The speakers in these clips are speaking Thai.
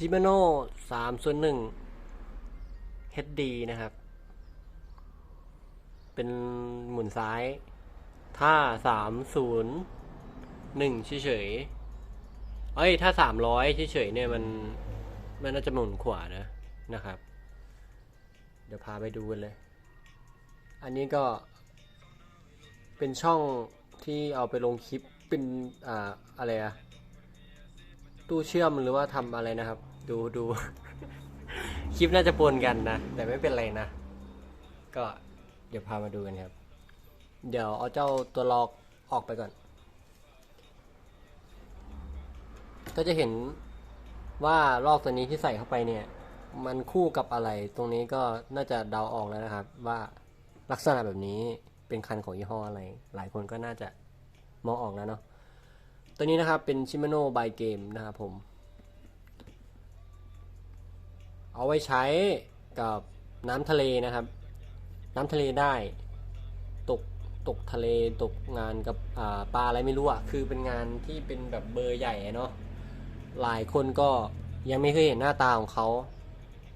ชิมาโน่สามส่วนหนึ่ง HD นะครับ เป็นหมุนซ้าย ถ้าสามศูนย์หนึ่งเฉยๆเอ้ย ถ้าสามร้อยเฉยๆเนี่ยมัน มันน่าจะหมุนขวานะนะครับ เดี๋ยวพาไปดูกันเลย อันนี้ก็เป็นช่องที่เอาไปลงคลิปเป็นอ่าอะไรอะ ตู้เชื่อมหรือว่าทำอะไรนะครับ ดูดู คลิปน่าจะปนกันนะ แต่ไม่เป็นไรนะ ก็เดี๋ยวพามาดูกันครับ เดี๋ยวเอาเจ้าตัวลอกออกไปก่อน ก็จะเห็นว่าลอกตัวนี้ที่ใส่เข้าไปเนี่ย มันคู่กับอะไรตรงนี้ก็น่าจะเดาออกแล้วนะครับ ว่าลักษณะแบบนี้เป็นคันของยี่ห้ออะไร หลายคนก็น่าจะมองออกแล้วเนาะ ตัวนี้นะครับเป็นชิมาโน่บายเกมนะครับผม เอาไว้ใช้กับน้ำทะเลนะครับ น้ำทะเลได้ตกตกทะเลตกงานกับปลาอะไรไม่รู้อะคือเป็นงานที่เป็นแบบเบอร์ใหญ่เนาะหลายคนก็ยังไม่เคยเห็นหน้าตาของเขา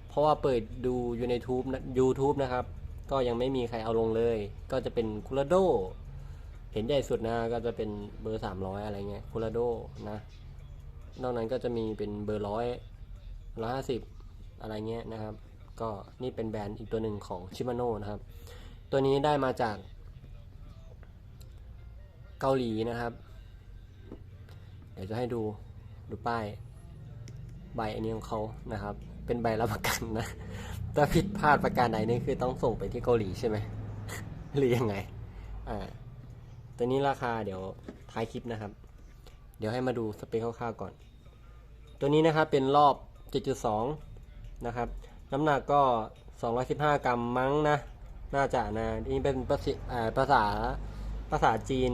เพราะว่าเปิดดูอยู่ในทูบนะ YouTube นะครับ ก็ยังไม่มีใครเอาลงเลย ก็จะเป็นคูลาโด เห็นใหญ่สุดนะก็จะเป็นเบอร์ 300 อะไรเงี้ยคูลาโดนะ นอกนั้นก็จะมีเป็นเบอร์ร้อยร้อยห้าสิบอะไรเงี้ยนะครับ ก็นี่เป็นแบรนด์อีกตัวหนึ่งของชิมาโน่นะครับ ตัวนี้ได้มาจาก เกาหลีนะครับ เดี๋ยวจะให้ดูดูป้ายใบอันนี้ของเขานะครับ เป็นใบรับประกันนะ ถ้าผิดพลาดประการใดนี่คือต้องส่งไปที่เกาหลีใช่ไหมหรือยังไงอ่า ตัวนี้ราคาเดี๋ยวท้ายคลิปนะครับ เดี๋ยวให้มาดูสเปคคร่าวๆก่อน ตัวนี้นะครับเป็นรอบ 7.2 นะครับ น้ำหนักก็ 215 กรัมมั้งนะ น่าจะนะนี่เป็นภาษาภาษาภาษาจีน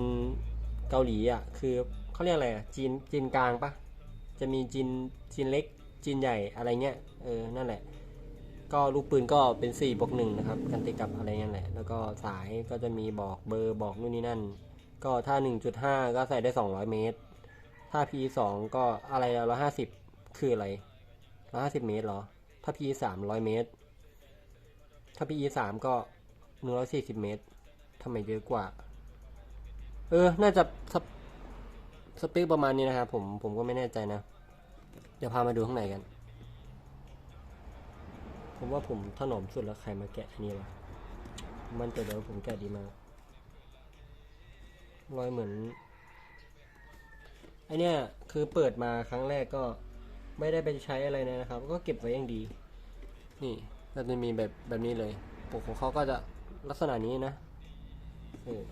เกาหลีอะ คือเขาเรียกอะไรอะจีนจีนกลางปะจะมีจีนจีนเล็กจีนใหญ่อะไรเงี้ย เออ นั่นแหละ ก็ลูกปืนก็เป็น4บวกหนึ่งนะครับ กันติกับอะไรนั่นแหละ แล้วก็สายก็จะมีบอกเบอร์บอกนู่นนี่นั่น ก็ถ้า 1.5 ก็ใส่ได้ 200 เมตร ถ้า P2 ก็อะไร150 คืออะไร 150 เมตรเหรอ ถ้า P3 100 เมตร ถ้า P3 ก็ 140 เมตรทำไมเยอะกว่า เออ น่าจะสปสเปคประมาณนี้นะครับผม ผมก็ไม่แน่ใจนะ เดี๋ยวพามาดูข้างในกัน ผมว่าผมถนอมสุดแล้วใครมาแกะอันนี้วะมันแต่เดี๋ยวผมแกะดีมาก รอยเหมือนไอเนี้ยคือเปิดมาครั้งแรกก็ไม่ได้ไปใช้อะไรเลยนะครับ ก็เก็บไว้อย่างดี นี่ก็จะมีแบบแบบนี้เลยปกของเขาก็จะลักษณะนี้นะเออ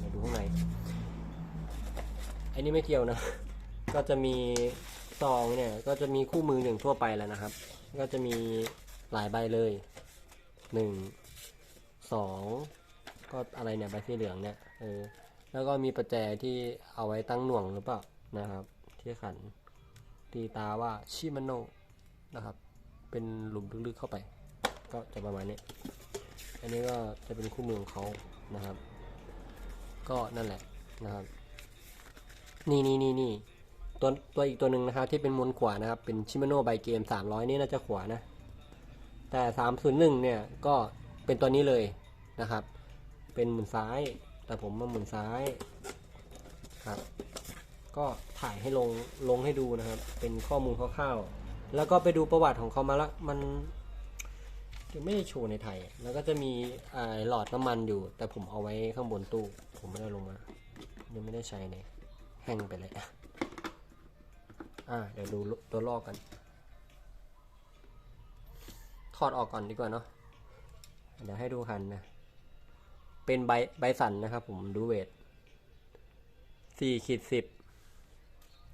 มาดูข้างในไอนี่ไม่เกี่ยวนะ ก็จะมีซองเนี่ย ก็จะมีคู่มือหนึ่งทั่วไปแล้วนะครับ ก็จะมีหลายใบเลยหนึ่งสองก็อะไรเนี่ยใบสีเหลืองเนี่ยเออ แล้วก็มีประแจที่เอาไว้ตั้งหน่วงหรือเปล่านะครับ ที่ขันตีตาว่าชิมาโนนะครับ เป็นหลุมลึกๆเข้าไป ก็จะประมาณนี้ อันนี้ก็จะเป็นคู่มือของเขานะครับ ก็นั่นแหละนะครับ นี่นี่นี่นี่ตัวตัวอีกตัวหนึ่งนะครับที่เป็นมวลขวานะครับ เป็นชิมาโนไบเกม 300 นี่น่าจะขวานะ แต่ 301 เนี่ยก็เป็นตัวนี้เลยนะครับ เป็นหมุนซ้าย แต่ผมมาหมุนซ้ายครับ ก็ถ่ายให้ลงลงให้ดูนะครับ เป็นข้อมูลคร่าวๆแล้วก็ไปดูประวัติของเขามาละมันไม่ได้โชว์ในไทย แล้วก็จะมีหลอดน้ำมันอยู่ แต่ผมเอาไว้ข้างบนตู้ ผมไม่ได้ลงมายังไม่ได้ใช้เลยแห้งไปเลยอะอ่าเดี๋ยวดูตัวลอกกัน ถอดออกก่อนดีกว่าเนาะเดี๋ยวให้ดูคันนะ เป็นใบใบสันนะครับผมดูเวทสี่ขีดสิบ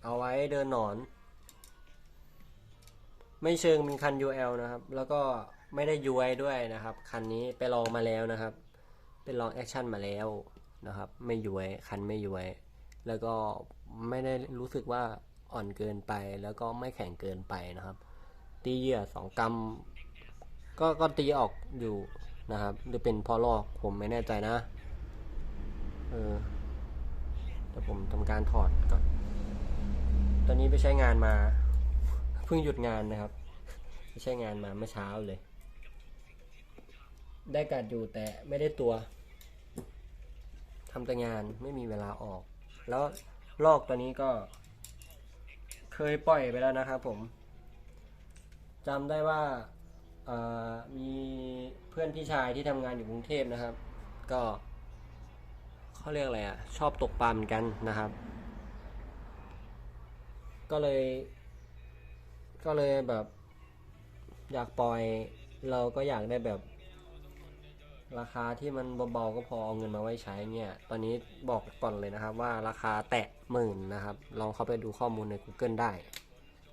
เอาไว้เดินหนอน ไม่เชิงเป็นคัน UL นะครับ แล้วก็ไม่ได้ย้ยด้วยนะครับ คันนี้ไปลองมาแล้วนะครับ เป็นลองแอคชั่นมาแล้วนะครับ ไม่ย้ยคันไม่ย้ยแล้วก็ไม่ได้รู้สึกว่าอ่อนเกินไป แล้วก็ไม่แข็งเกินไปนะครับ ตีเหยื่อสองกรัมก็ก็ตีออกอยู่ นะครับหรือเป็นเพอลอกผมไม่แน่ใจนะ เออเดี๋ยวผมทำการถอดก่อน ตอนนี้ไปใช้งานมา เพิ่งหยุดงานนะครับไม่ใช่งานมาเมื่อเช้าเลย ได้การอยู่แต่ไม่ได้ตัวทำแต่งานไม่มีเวลาออก แล้วลอกตัวนี้ก็ เคยปล่อยไปแล้วนะครับผมจำได้ว่า มีเพื่อนพี่ชายที่ทำงานอยู่กรุงเทพนะครับ ก็เขาเรียกอะไรอะ ชอบตกปลาเหมือนกันนะครับ ก็เลย ก็เลยแบบ อยากปล่อยเราก็อยากได้แบบ ราคาที่มันเบาๆก็พอเอาเงินมาไว้ใช้เนี่ย ตอนนี้บอกก่อนเลยนะครับว่าราคาแตะหมื่นนะครับ ลองเข้าไปดูข้อมูลใน Google ได้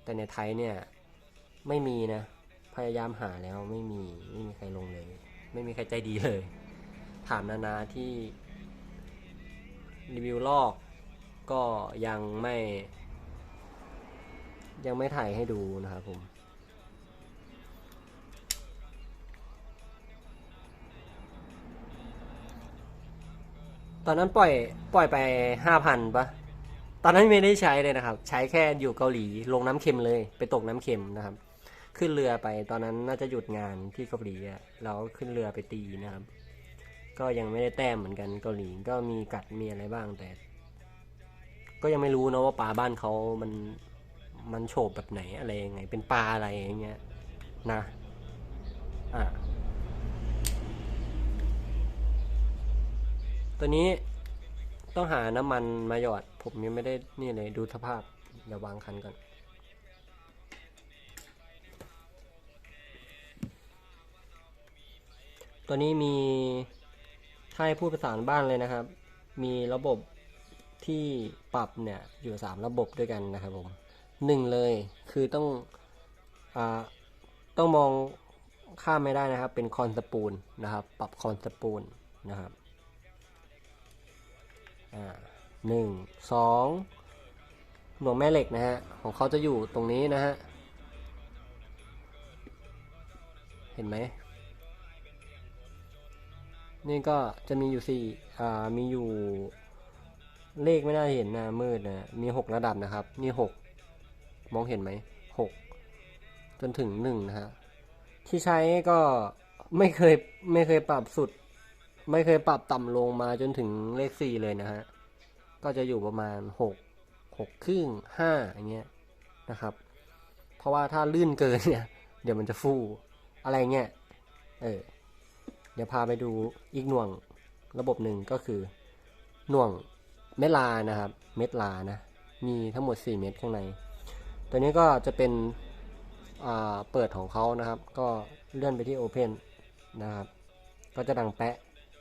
แต่ในไทยเนี่ย ไม่มีนะ พยายามหาแล้วไม่มีไม่มีใครลงเลย ไม่มีใครใจดีเลย ถามนานาที่รีวิวลอกก็ยังไม่ ยังไม่ถ่ายให้ดูนะครับผมตอนนั้นปล่อยปล่อยไปห้าพันปะตอนนั้นไม่ได้ใช้เลยนะครับ ใช้แค่อยู่เกาหลีลงน้ำเค็มเลย ไปตกน้ำเค็มนะครับ ขึ้นเรือไปตอนนั้นน่าจะหยุดงานที่เกาหลีอะเราขึ้นเรือไปตีนะครับ ก็ยังไม่ได้แต้มเหมือนกันเกาหลีก็มีกัดมีอะไรบ้างแต่ ก็ยังไม่รู้นะว่าปลาบ้านเขามันมันโฉบแบบไหนอะไรยังไง เป็นปลาอะไรอย่างเงี้ยนะอะตัวนี้ต้องหาน้ำมันมาหยอด ผมยังไม่ได้นี่เลยดูสภาพเดี๋ยววางคันก่อน ตัวนี้มีถ้าให้พูดภาษาบ้านเลยนะครับ มีระบบที่ปรับเนี่ยอยู่สามระบบด้วยกันนะครับผมหนึ่งเลยคือต้องอต้องมองข้ามไม่ได้นะครับ เป็นคอนสปูลนะครับ ปรับคอนสปูลนะครับหนึ่งสองหน่วงแม่เหล็กนะฮะของเขาจะอยู่ตรงนี้นะฮะเห็นไหม นี่ก็จะมีอยู่สี่อ่ามีอยู่เลขไม่น่าเห็นนะมืดนะมีหกระดับนะครับ นี่หกมองเห็นไหมหกจนถึงหนึ่งนะฮะที่ใช้ก็ไม่เคยไม่เคยปรับสุด ไม่เคยปรับต่ำลงมาจนถึงเลขสี่เลยนะฮะก็จะอยู่ประมาณหกหกครึ่งห้าอย่างเงี้ยนะครับ เพราะว่าถ้าลื่นเกินเนี่ย เดี๋ยวมันจะฟูอะไรเงี้ยเออ ดี๋ยวพาไปดูอีกหน่วงระบบหนึ่งก็คือหน่วงเม็ดลานะครับ เม็ดลานะ มีทั้งหมด 4 เม็ดข้างใน ตัวนี้ก็จะเป็นเปิดของเขานะครับ ก็เลื่อนไปที่ Open นะครับ ก็จะดังแปะ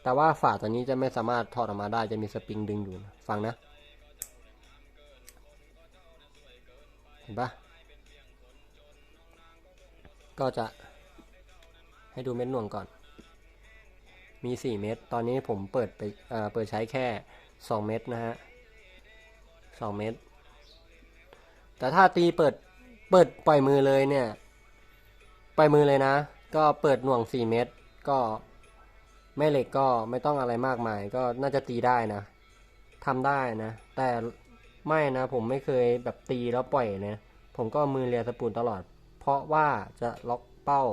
แต่ว่าฝาตัวนี้จะไม่สามารถถอดออกมาได้จะมีสปริงดึงอยู่นะฟังนะ เห็นปะก็จะให้ดูเม็ดหน่วงก่อน มี 4 เม็ดตอนนี้ผมเปิดไปเอ่อเปิดใช้แค่ 2 เม็ดนะฮะ2เม็ดแต่ถ้าตีเปิดเปิดปล่อยมือเลยเนี่ย ปล่อยมือเลยนะ ก็เปิดหน่วง 4 เม็ดก็แม่เหล็กก็ไม่ต้องอะไรมากมาย ก็น่าจะตีได้นะทำได้นะ แต่ไม่นะผมไม่เคยแบบตีแล้วปล่อยนะผมก็มือเลียสปูนตลอด เพราะว่าจะล็อกเป้า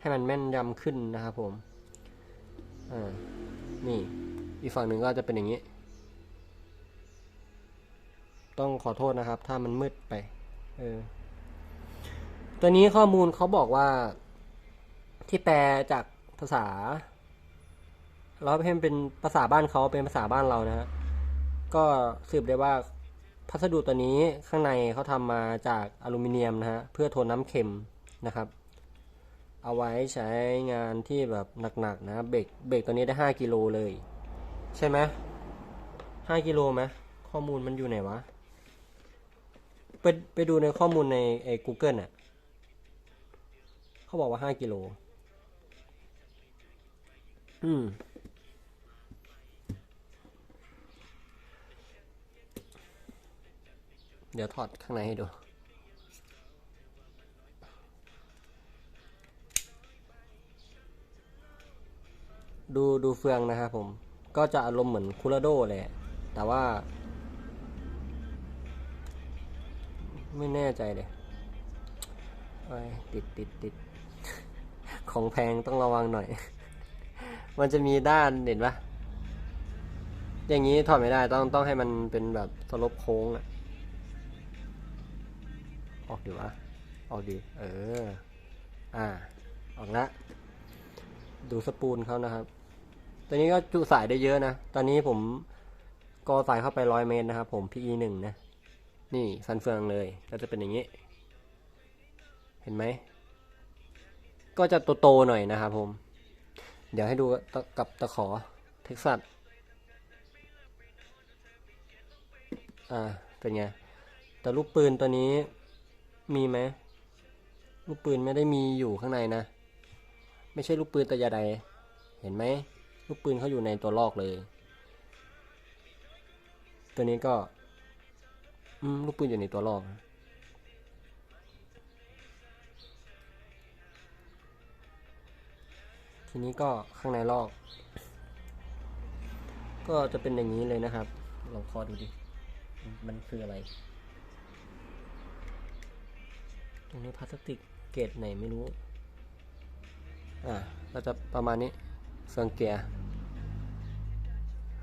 ให้มันแม่นยำขึ้นนะครับผม อ่านี่อีกฝั่งหนึ่งก็จะเป็นอย่างนี้ ต้องขอโทษนะครับ ถ้ามันมืดไป เออตัวนี้ข้อมูลเขาบอกว่า ที่แปลจากภาษาแล้วให้มันเป็นภาษาบ้านเขาเป็นภาษาบ้านเรานะฮะก็สืบได้ว่าพัสดุตัวนี้ข้างในเขาทำมาจากอลูมิเนียมนะฮะเพื่อทนน้ำเค็มนะครับ เอาไว้ใช้งานที่แบบหนักๆนะ เบรกเบรกตัวนี้ได้ห้ากิโลเลย ใช่ไหมห้ากิโลไหมข้อมูลมันอยู่ไหนวะ ไปไปดูในข้อมูลในไอ้ Google อะ เขาบอกว่าห้ากิโล อืมเดี๋ยวถอดข้างในให้ดู ดูดูเฟืองนะครับผม ก็จะอารมณ์เหมือนคูลาโดเลยอะแต่ว่า ไม่แน่ใจเลยติดติดติดของแพงต้องระวังหน่อย มันจะมีด้านเห็นปะอย่างนี้ถอดไม่ได้ต้องต้องให้มันเป็นแบบสลบโค้งอะออกดีวะ ออกดี เออ อ่า ออกละ ดูสปูลเขานะครับ ตัวนี้ก็จุสายได้เยอะนะ ตอนนี้ผมกอสายเข้าไปร้อยเมตรนะครับผม PE หนึ่งนะ นี่สันเฟืองเลยก็จะเป็นอย่างนี้ เห็นไหม ก็จะโตๆหน่อยนะครับผม เดี๋ยวให้ดูกับตะขอเท็กซัส อ่า เป็นไง แต่ลูกปืนตัวนี้มีไหม ลูกปืนไม่ได้มีอยู่ข้างในนะ ไม่ใช่ลูกปืนแต่ยาใด เห็นไหม ลูกปืนเขาอยู่ในตัวลอกเลย ตัวนี้ก็ลูกปืนอยู่ในตัวลอกทีนี้ก็ข้างในลอก ก็จะเป็นอย่างนี้เลยนะครับลองคอดูดิ มันคืออะไร ตรงนี้พลาสติกเกรดไหนไม่รู้ อ่า ก็จะประมาณนี้ เฟืองเกียร์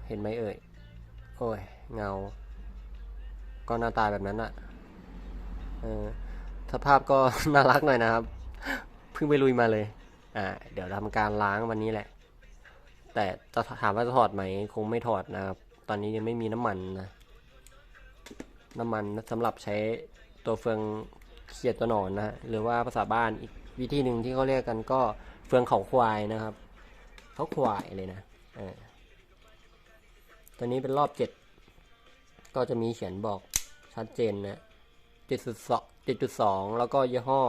เห็นไหมเอ่ย โอ้ย เงา ก็หน้าตาแบบนั้นอะเออสภาพก็น่ารักหน่อยนะครับ เพิ่งไปลุยมาเลย อ่า เดี๋ยวทำการล้างวันนี้แหละ แต่จะถามว่าจะถอดไหม คงไม่ถอดนะครับ ตอนนี้ยังไม่มีน้ำมันนะ น้ำมันสำหรับใช้ตัวเฟืองเขียดตัวหนอนนะฮะหรือว่าภาษาบ้านอีกวิธีหนึ่งที่เขาเรียกกันก็เฟืองเขาควายนะครับ เขาควายเลยนะเออตัวนี้เป็นรอบเจ็ดก็จะมีเขียนบอกชัดเจนนะเจ็ดจุดสองจ็ดจุดสองแล้วก็ยี่ห้อ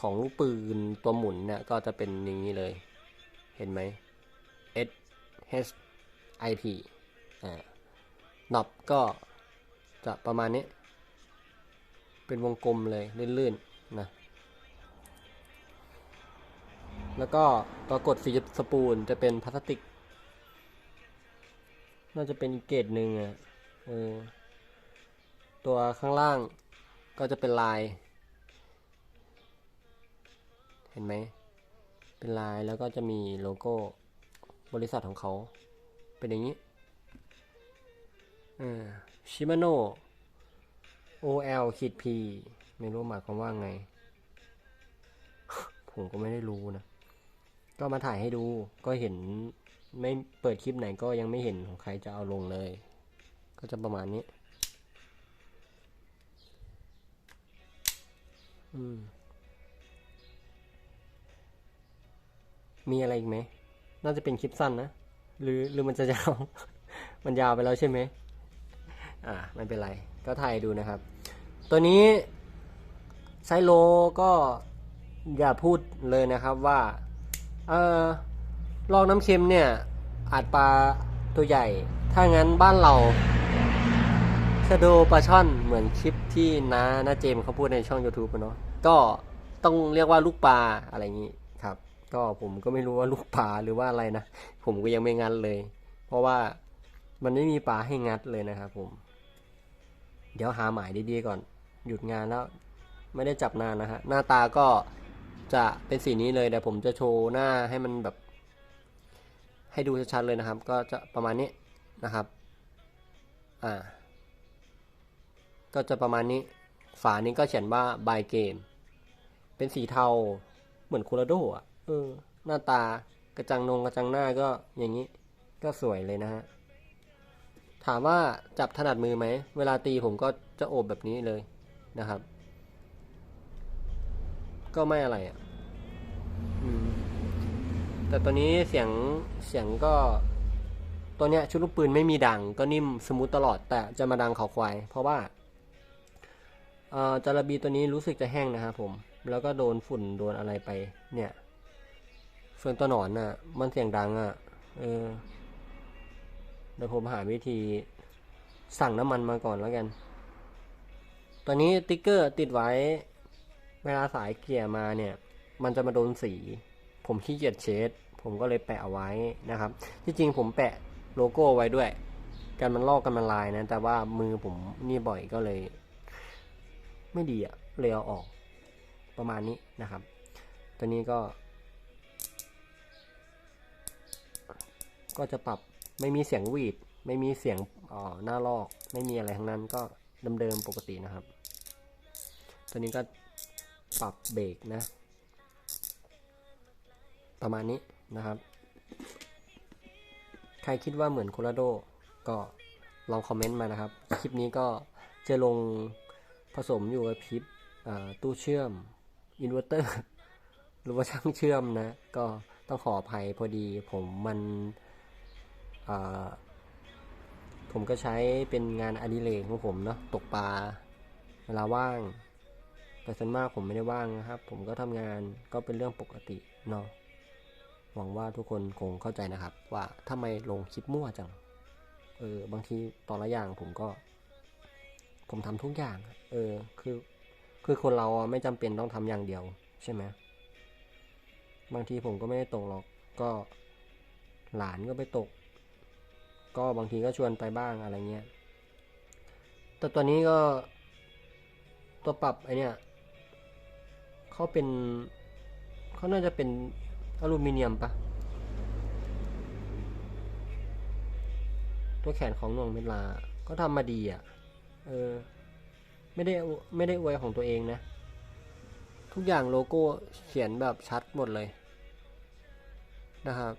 ของลูกปืนตัวหมุนเนี่ยก็จะเป็นอย่างนี้เลย เห็นไหม S H I P อ่าหนอบก็จะประมาณนี้ เป็นวงกลมเลย ลื่นๆ แล้วก็ตัวกดสีสปูลจะเป็นพลาสติก น่าจะเป็นเกรดหนึ่งอะเออตัวข้างล่างก็จะเป็นลาย เห็นไหม เป็นลายแล้วก็จะมีโลโก้บริษัทของเขา เป็นอย่างนี้ชิมาโน OL ขีด P ไม่รู้หมายความว่าไง ผมก็ไม่ได้รู้นะ ก็มาถ่ายให้ดูก็เห็นไม่เปิดคลิปไหนก็ยังไม่เห็นของใครจะเอาลงเลย ก็จะประมาณนี้ อืม มีอะไรอีกไหม น่าจะเป็นคลิปสั้นนะ หรือหรือมันจะยาว มันยาวไปแล้วใช่ไหม อ่าไม่เป็นไร ก็ถ่ายดูนะครับ ตัวนี้ไซโลก็อย่าพูดเลยนะครับว่า เออลองน้ำเค็มเนี่ย อาจปลาตัวใหญ่ ถ้างั้นบ้านเราชะโดปลาช่อนเหมือนคลิปที่น้าน้าเจมเขาพูดในช่อง YouTube เนาะก็ต้องเรียกว่าลูกปลาอะไรอย่างนี้ครับ ก็ผมก็ไม่รู้ว่าลูกปลาหรือว่าอะไรนะ ผมก็ยังไม่งัดเลย เพราะว่ามันไม่มีปลาให้งัดเลยนะครับผม เดี๋ยวหาหมายดีๆก่อน หยุดงานแล้ว ไม่ได้จับนานนะฮะหน้าตาก็ จะเป็นสีนี้เลยแต่ผมจะโชว์หน้าให้มันแบบ ให้ดูชัดๆเลยนะครับ ก็จะประมาณนี้นะครับ อ่า ก็จะประมาณนี้ ฝานี้ก็เขียนว่า by game เป็นสีเทาเหมือนคูราโดอะ เออ หน้าตากระจังนงกระจังหน้าก็อย่างนี้ ก็สวยเลยนะฮะ ถามว่าจับถนัดมือไหม เวลาตีผมก็จะโอบแบบนี้เลยนะครับ ก็ไม่อะไรอะแต่ตัวนี้เสียงเสียงก็ ตัวเนี้ยชุดลูกปืนไม่มีดัง ก็นิ่มสมูทตลอด แต่จะมาดังเขาควาย เพราะว่าเอ่อจาระบีตัวนี้รู้สึกจะแห้งนะครับผม แล้วก็โดนฝุ่นโดนอะไรไป เนี่ยเฟืองตัวหนอนน่ะ มันเสียงดังอะ เออเดี๋ยวผมหาวิธีสั่งน้ำมันมาก่อนแล้วกัน ตอนนี้ติ๊กเกอร์ติดไว้ เวลาสายเกลี่ยมาเนี่ย มันจะมาโดนสี ผมขี้เกียจเชดผมก็เลยแปะเอาไว้นะครับ ที่จริงผมแปะโลโก้ไว้ด้วยกันมันลอกกันมันลายนะ แต่ว่ามือผมนี่บ่อยก็เลย ไม่ดีอะเลยเอาออกประมาณนี้นะครับ ตัวนี้ก็ ก็จะปรับไม่มีเสียงวีด ไม่มีเสียงอ่อหน้าลอก ไม่มีอะไรทั้งนั้นก็เดิมๆปกตินะครับ ตัวนี้ก็ ปรับเบรกนะ ประมาณนี้นะครับ ใครคิดว่าเหมือนโค l ราโดก็ลองคอมเมนต์มานะครับ คลิปนี้ก็จะลงผสมอยู่กับคลิปตู้เชื่อมอินเวอร์เตอร์หรือว่าช่างเชื่อมนะ ก็ต้องขออภัยพอดีผมมันผมก็ใช้เป็นงานอดิเรกของผมเนาะตกปลาเวลาว่าง แต่ส่วนมากผมไม่ได้ว่างนะครับ ผมก็ทำงานก็เป็นเรื่องปกติเนาะหวังว่าทุกคนคงเข้าใจนะครับ ว่าทำไมลงคลิปมั่วจังเออบางทีตอนละอย่างผมก็ ผมทำทุกอย่าง เออ คือ คือคนเราไม่จำเป็นต้องทำอย่างเดียว ใช่ไหมบางทีผมก็ไม่ได้ตกหรอกก็หลานก็ไปตก ก็บางทีก็ชวนไปบ้างอะไรเงี้ยแต่ตัวนี้ก็ตัวปรับไอเนี้ย เขาเป็นเขาน่าจะเป็นอลูมิเนียมปะตัวแขนของหน่วงเวลา ก็ทำมาดีอะ เออ ไม่ได้ไม่ได้อวยของตัวเองนะ ทุกอย่างโลโก้เขียนแบบชัดหมดเลย นะครับ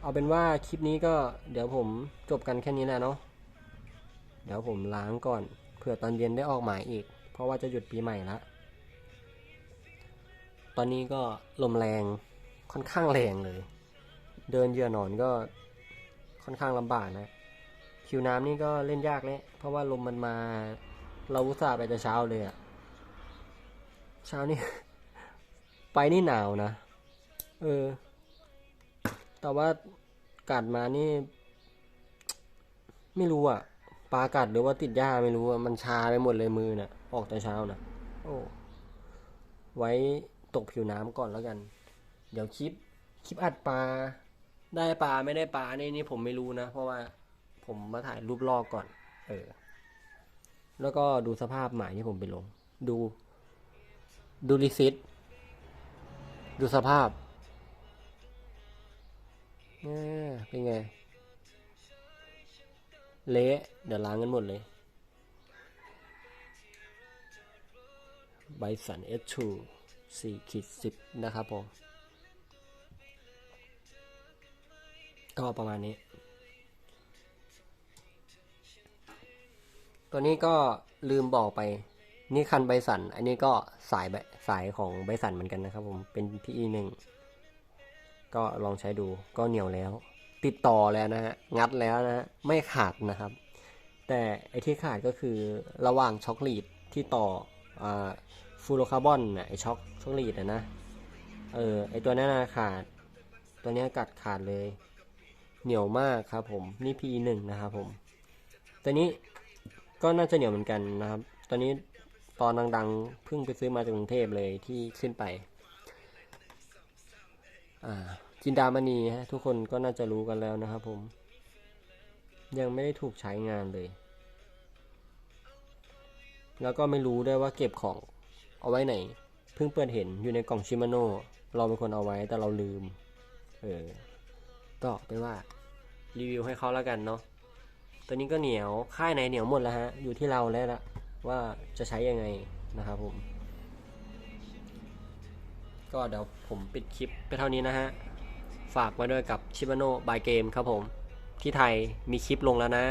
เอาเป็นว่าคลิปนี้ก็เดี๋ยวผมจบกันแค่นี้แหละเนาะ เดี๋ยวผมล้างก่อน เผื่อตอนเย็นได้ออกหมายอีก เพราะว่าจะหยุดปีใหม่ละ ตอนนี้ก็ลมแรงค่อนข้างแรงเลย เดินเยือหนอนก็ค่อนข้างลำบากนะผิวน้ำนี่ก็เล่นยากเลยเพราะว่าลมมันมาเราอุตส่าห์ไปแต่เช้าเลยอะเช้านี่ ไปนี่หนาวนะเออ แต่ว่ากัดมานี่ ไม่รู้อะ ปลากัดหรือว่าติดหญ้าไม่รู้มันชาไปหมดเลยมือน่ะ ออกแต่เช้านะโอ้ไว้ตกผิวน้ำก่อนแล้วกัน เดี๋ยวคลิปคลิปอัดปลาได้ปลาไม่ได้ปลานี่นี่ผมไม่รู้นะ เพราะว่าผมมาถ่ายรูปลอกก่อน เออ แล้วก็ดูสภาพหมายที่ผมไปลง ดู ดูรีซิตดูสภาพเนี่ยเป็นไง เละเดี๋ยวล้างกันหมดเลยไบสัน S2 4ขีด10 นะครับผม ก็ประมาณนี้ ตัวนี้ก็ลืมบอกไป นี่คันไบสัน อันนี้ก็สายใบสายของไบสันเหมือนกันนะครับผม เป็น PE หนึ่งก็ลองใช้ดูก็เหนียวแล้ว ติดต่อแล้วนะฮะงัดแล้วนะฮะไม่ขาดนะครับ แต่ไอที่ขาดก็คือระหว่างช็อคลีดที่ต่ออ่าฟูโรคาร์บอนนะไอช็อคช็อคลีดอะนะเออไอตัวนั้นะขาด ตัวนี้กัดขาดเลย เหนียวมากครับผมนี่ PE หนึ่งนะครับผมตัวนี้ก็น่าจะเหนียวเหมือนกันนะครับตอนนี้ตอนดังๆเพิ่งไปซื้อมาจากกรุงเทพเลยที่ขึ้นไป อ่า จินดามณีฮะทุกคนก็น่าจะรู้กันแล้วนะครับผม ยังไม่ได้ถูกใช้งานเลย แล้วก็ไม่รู้ด้วยว่าเก็บของเอาไว้ไหน เพิ่งเปิดเห็นอยู่ในกล่องชิมาโน่เราเป็นคนเอาไว้แต่เราลืม เออก็เป็นว่ารีวิวให้เขาแล้วกันเนาะตัวนี้ก็เหนียวค่ายไหนเหนียวหมดแล้วฮะ อยู่ที่เราแล้วละว่าจะใช้ยังไงนะครับผม ก็เดี๋ยวผมปิดคลิปไปเท่านี้นะฮะ ฝากไว้ด้วยกับชิบาโนบายเกมครับผม ที่ไทยมีคลิปลงแล้วนะ